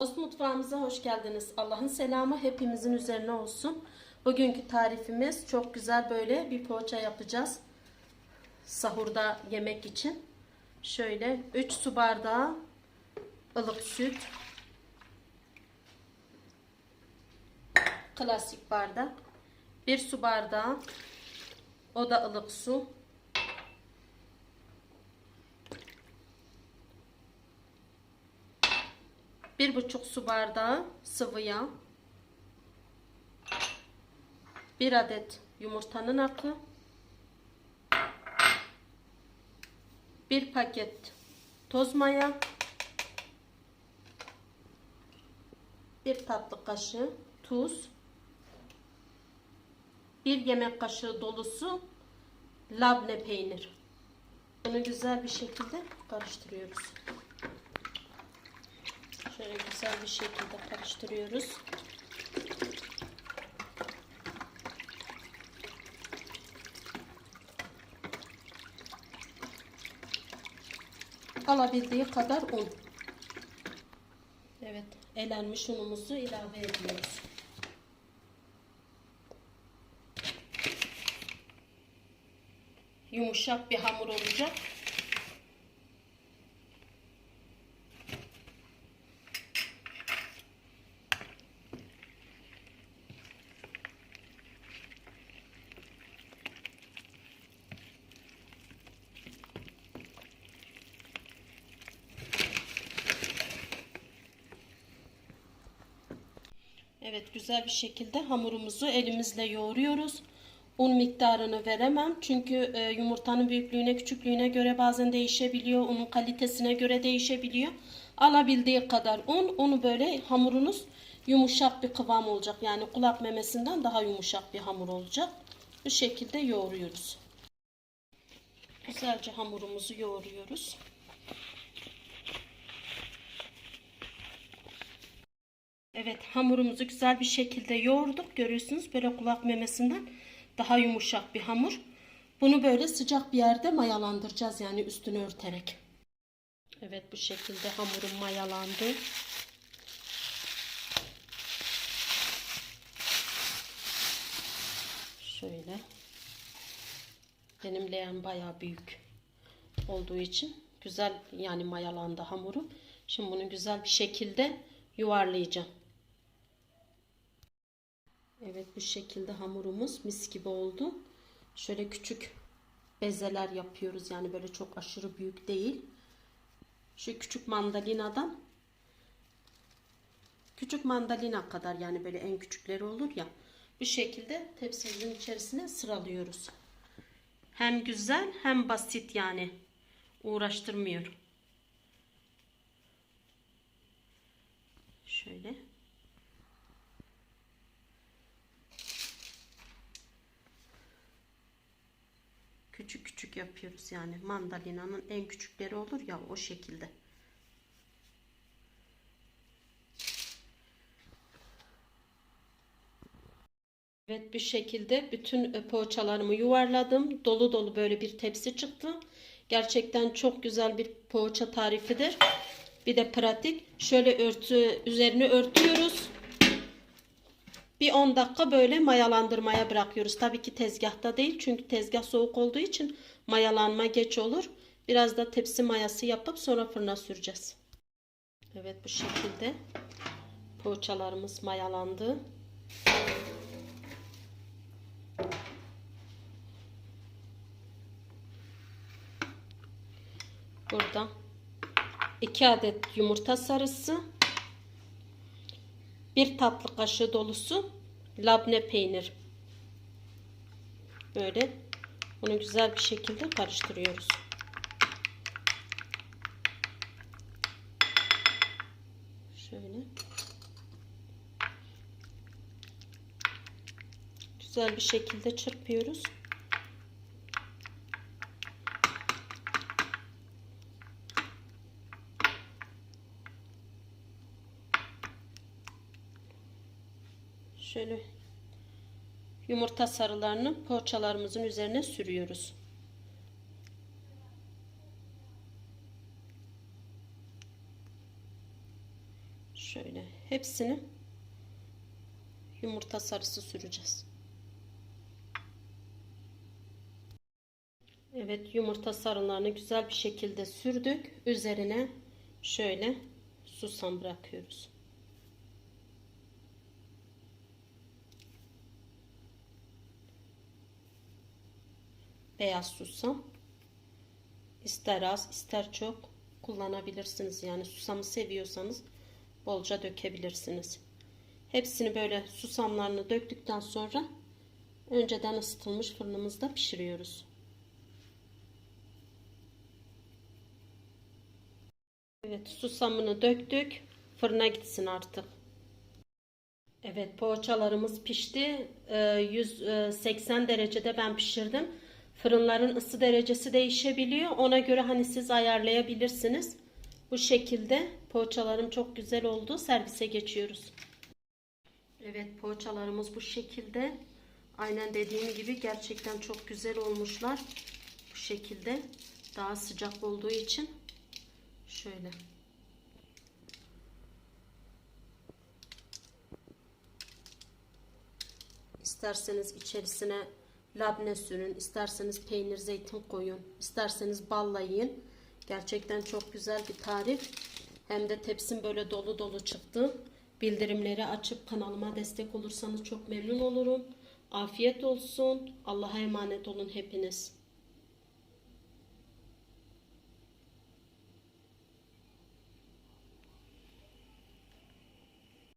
Dost mutfağımıza hoş geldiniz. Allah'ın selamı hepimizin üzerine olsun. Bugünkü tarifimiz çok güzel böyle bir poğaça yapacağız. Sahurda yemek için. Şöyle 3 su bardağı ılık süt. Klasik bardak. 1 su bardağı o da ılık su. Bir buçuk su bardağı sıvı yağ. Bir adet yumurtanın akı. Bir paket toz maya. Bir tatlı kaşığı tuz. Bir yemek kaşığı dolusu labne peynir. Bunu güzel bir şekilde karıştırıyoruz. Şöyle güzel bir şekilde karıştırıyoruz. Alabildiği kadar un. Evet, elenmiş unumuzu ilave ediyoruz. Yumuşak bir hamur olacak. Evet güzel bir şekilde hamurumuzu elimizle yoğuruyoruz. Un miktarını veremem çünkü e, yumurtanın büyüklüğüne küçüklüğüne göre bazen değişebiliyor. Unun kalitesine göre değişebiliyor. Alabildiği kadar un. Onu böyle hamurunuz yumuşak bir kıvam olacak. Yani kulak memesinden daha yumuşak bir hamur olacak. Bu şekilde yoğuruyoruz. Güzelce hamurumuzu yoğuruyoruz. Evet hamurumuzu güzel bir şekilde yoğurduk. Görüyorsunuz böyle kulak memesinden daha yumuşak bir hamur. Bunu böyle sıcak bir yerde mayalandıracağız yani üstünü örterek. Evet bu şekilde hamurum mayalandı. Şöyle. Benim leğen bayağı büyük olduğu için güzel yani mayalandı hamurum. Şimdi bunu güzel bir şekilde yuvarlayacağım. Evet bu şekilde hamurumuz mis gibi oldu. Şöyle küçük bezeler yapıyoruz. Yani böyle çok aşırı büyük değil. Şu küçük mandalinadan küçük mandalina kadar yani böyle en küçükleri olur ya. Bu şekilde tepsimizin içerisine sıralıyoruz. Hem güzel hem basit yani. Uğraştırmıyor. Şöyle. Küçük küçük yapıyoruz yani mandalinanın en küçükleri olur ya o şekilde. Evet bir şekilde bütün poğaçalarımı yuvarladım. Dolu dolu böyle bir tepsi çıktı. Gerçekten çok güzel bir poğaça tarifidir. Bir de pratik. Şöyle örtü üzerine örtüyoruz. Bir 10 dakika böyle mayalandırmaya bırakıyoruz. Tabii ki tezgahta değil. Çünkü tezgah soğuk olduğu için mayalanma geç olur. Biraz da tepsi mayası yapıp sonra fırına süreceğiz. Evet bu şekilde poğaçalarımız mayalandı. Burada 2 adet yumurta sarısı, bir tatlı kaşığı dolusu labne peynir. Böyle bunu güzel bir şekilde karıştırıyoruz. Şöyle. Güzel bir şekilde çırpıyoruz. Şöyle yumurta sarılarını poğaçalarımızın üzerine sürüyoruz. Şöyle hepsini yumurta sarısı süreceğiz. Evet yumurta sarılarını güzel bir şekilde sürdük. Üzerine şöyle susam bırakıyoruz. Beyaz susam. İster az ister çok kullanabilirsiniz. Yani susamı seviyorsanız bolca dökebilirsiniz. Hepsini böyle susamlarını döktükten sonra önceden ısıtılmış fırınımızda pişiriyoruz. Evet susamını döktük. Fırına gitsin artık. Evet poğaçalarımız pişti. Ee, 180 derecede ben pişirdim. Fırınların ısı derecesi değişebiliyor. Ona göre hani siz ayarlayabilirsiniz. Bu şekilde poğaçalarım çok güzel oldu. Servise geçiyoruz. Evet poğaçalarımız bu şekilde. Aynen dediğim gibi gerçekten çok güzel olmuşlar. Bu şekilde daha sıcak olduğu için şöyle. İsterseniz içerisine labne sürün, isterseniz peynir, zeytin koyun, isterseniz balla yiyin. Gerçekten çok güzel bir tarif. Hem de tepsim böyle dolu dolu çıktı. Bildirimleri açıp kanalıma destek olursanız çok memnun olurum. Afiyet olsun. Allah'a emanet olun hepiniz.